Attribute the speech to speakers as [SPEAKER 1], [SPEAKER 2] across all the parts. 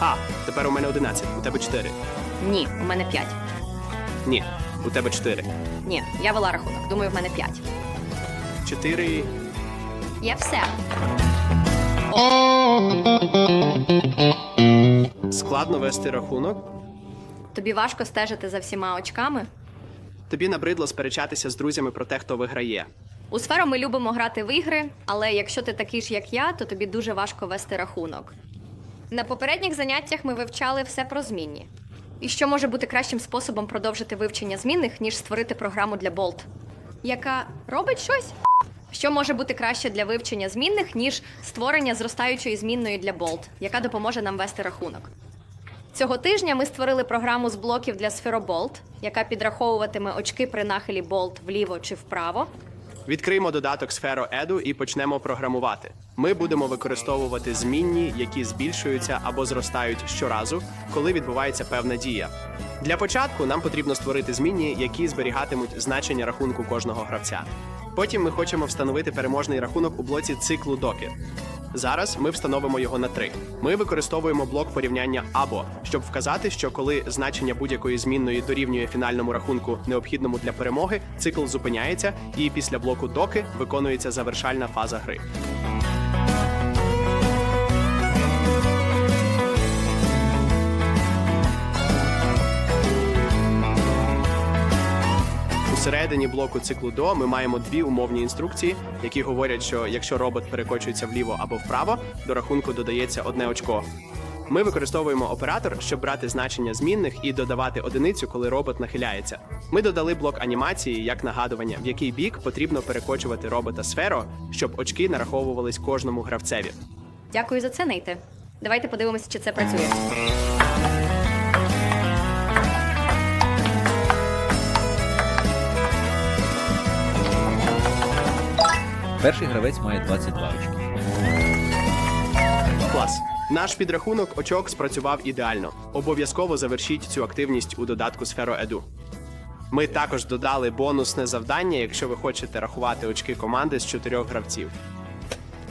[SPEAKER 1] 11, у тебе 4.
[SPEAKER 2] Ні, у мене 5.
[SPEAKER 1] Ні, у тебе 4.
[SPEAKER 2] Ні, я вела рахунок. Думаю, в мене 5.
[SPEAKER 1] 4.
[SPEAKER 2] Я все.
[SPEAKER 1] Складно вести рахунок.
[SPEAKER 2] Тобі важко стежити за всіма очками.
[SPEAKER 1] Тобі набридло сперечатися з друзями про те, хто виграє.
[SPEAKER 2] У сферу ми любимо грати в ігри, але якщо ти такий ж, як я, то тобі дуже важко вести рахунок. На попередніх заняттях ми вивчали все про змінні. І що може бути кращим способом продовжити вивчення змінних, ніж створити програму для Bolt, яка робить щось? Що може бути краще для вивчення змінних, ніж створення зростаючої змінної для Bolt, яка допоможе нам вести рахунок? Цього тижня ми створили програму з блоків для SpheroBolt, яка підраховуватиме очки при нахилі Bolt вліво чи вправо.
[SPEAKER 1] Відкриємо додаток сферу Еду і почнемо програмувати. Ми будемо використовувати змінні, які збільшуються або зростають щоразу, коли відбувається певна дія. Для початку нам потрібно створити змінні, які зберігатимуть значення рахунку кожного гравця. Потім ми хочемо встановити переможний рахунок у блоці циклу доки. Зараз ми встановимо його на 3. Ми використовуємо блок порівняння або, щоб вказати, що коли значення будь-якої змінної дорівнює фінальному рахунку, необхідному для перемоги, цикл зупиняється, і після блоку доки виконується завершальна фаза гри. Усередині блоку циклу до ми маємо дві умовні інструкції, які говорять, що якщо робот перекочується вліво або вправо, до рахунку додається одне очко. Ми використовуємо оператор, щоб брати значення змінних і додавати одиницю, коли робот нахиляється. Ми додали блок анімації як нагадування, в який бік потрібно перекочувати робота сферо, щоб очки нараховувались кожному гравцеві.
[SPEAKER 2] Дякую за це, Нейте. Давайте подивимося, чи це працює.
[SPEAKER 3] Перший гравець має 22 очки.
[SPEAKER 1] Клас. Наш підрахунок очок спрацював ідеально. Обов'язково завершіть цю активність у додатку Сферо Еду. Ми також додали бонусне завдання, якщо ви хочете рахувати очки команди з чотирьох гравців.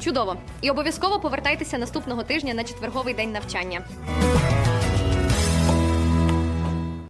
[SPEAKER 2] Чудово! І обов'язково повертайтеся наступного тижня на четверговий день навчання.